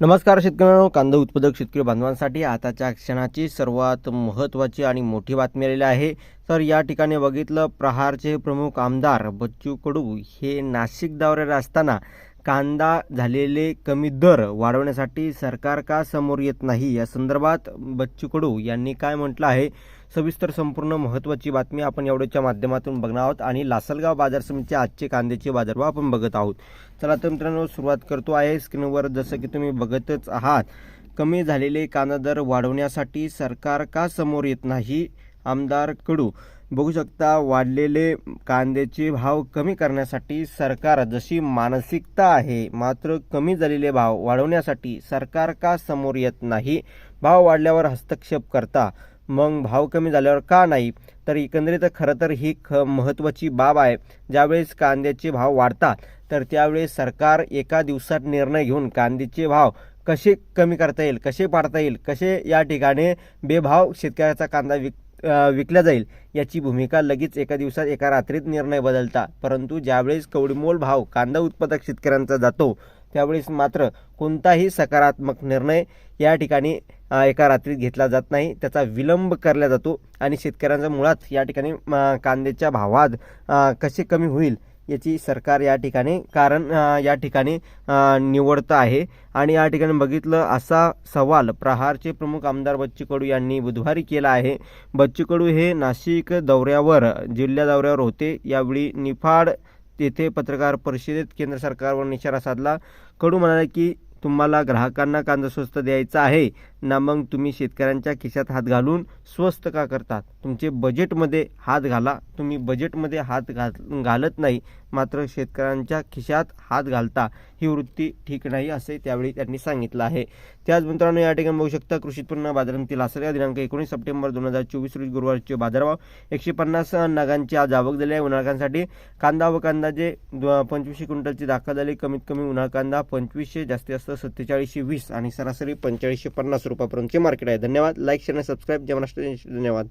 नमस्कार शेतकऱ्यांनो कांदा उत्पादक शेतकरी बांधवांसाठी आताच्या क्षणाची सर्वात महत्त्वाची आणि मोठी बातमी आलेली आहे. तर या ठिकाणी बघितलं प्रहारचे प्रमुख आमदार बच्चू कडू हे नाशिक दौऱ्यावर असताना कांदा झालेले कमी दर वाढवण्यासाठी सरकार का समोर येत नाही? या संदर्भात बच्चू कडू यांनी काय म्हटलं आहे? सविस्तर संपूर्ण महत्त्वाची बातमी आपण एवढ्याच्या माध्यमातून बघणार आहोत आणि लासलगाव बाजार समितीचे आजचे कांद्याचे बाजारभाव आपण बघत आहोत. चला तर मित्रांनो सुरुवात करतो आहे स्क्रीनवर. जसं की तुम्ही बघतच आहात कमी झालेले कांदा दर वाढवण्यासाठी सरकार का समोर येत नाही? आमदार कडू. बघू शकता वाढलेले कांद्याचे भाव कमी करण्यासाठी सरकार जशी मानसिकता आहे मात्र कमी झालेले भाव वाढवण्यासाठी सरकार का समोर येत नाही? भाव वाढल्यावर हस्तक्षेप करता. मग भाव कमी झाल्यावर का नाही? तर एकंदरीत खरं तर ही ख महत्त्वाची बाब आहे. ज्यावेळेस कांद्याचे भाव वाढतात तर त्यावेळेस सरकार एका दिवसात निर्णय घेऊन कांद्याचे भाव कसे कमी करता येईल कसे पाडता येईल कसे या ठिकाणी बेभाव शेतकऱ्याचा कांदा विक विकल्या विकला जाईल. याची भूमिका लगेच एका दिवसात एका रात्रीत निर्णय बदलता. परंतु ज्यावेळेस कवडीमोल भाव कांदा उत्पादक शेतकऱ्यांचा जातो त्यावेळेस मात्र कोणताही सकारात्मक निर्णय या ठिकाणी एका रात्रीत घेतला जात नाही. त्याचा विलंब करला जातो आणि शेतकऱ्यांचा मुळात या ठिकाणी कांद्याच्या भावात कसे कमी होईल याची सरकार या ठिकाणी कारण या ठिकाणी निवडतं आहे. आणि या ठिकाणी बघितलं असा सवाल प्रहारचे प्रमुख आमदार बच्चू कडू यांनी बुधवारी केला आहे. बच्चू कडू हे नाशिक दौऱ्यावर जिल्हा दौऱ्यावर होते. यावेळी निफाड तेथे पत्रकार परिषदेत केंद्र सरकारवर निशारा साधला. कडू म्हणाले की तुम्हाला ग्राहकांना कांदा स्वस्त द्यायचा आहे ना मग तुम्ही शेतकऱ्यांच्या खिशात हात घालून स्वस्त का करतात? तुमचे बजेटमध्ये हात घाला. तुम्ही बजेटमध्ये हात घाल घालत नाही मात्र शेतकऱ्यांच्या खिशात हात घालता ही वृत्ती ठीक नाही असे त्यावेळी त्यांनी सांगितलं आहे. त्याच मित्रांनो या ठिकाणी बघू शकता कृषी उत्पन्न बाजारातील असलेल्या दिनांक एकोणीस सप्टेंबर दोन हजार चोवीस रोजी गुरुवारचे बाजारभाव एकशे पन्नास नगांची आज आवक झाली. आहे उन्हाळकांसाठी कांदा व कांदाचे दो- पंचवीसशे क्विंटलची दाखल झाली. कमीत कमी उन्हाळ कांदा पंचवीसशे जास्तीत जास्त सत्तेचाळीसशे वीस आणि सरासरी पंचेचाळीसशे पन्नास रुपयापर्यंतचे मार्केट आहे. धन्यवाद. लाईक शेअर आणि सबस्क्राईब. जय महाराष्ट्र. धन्यवाद.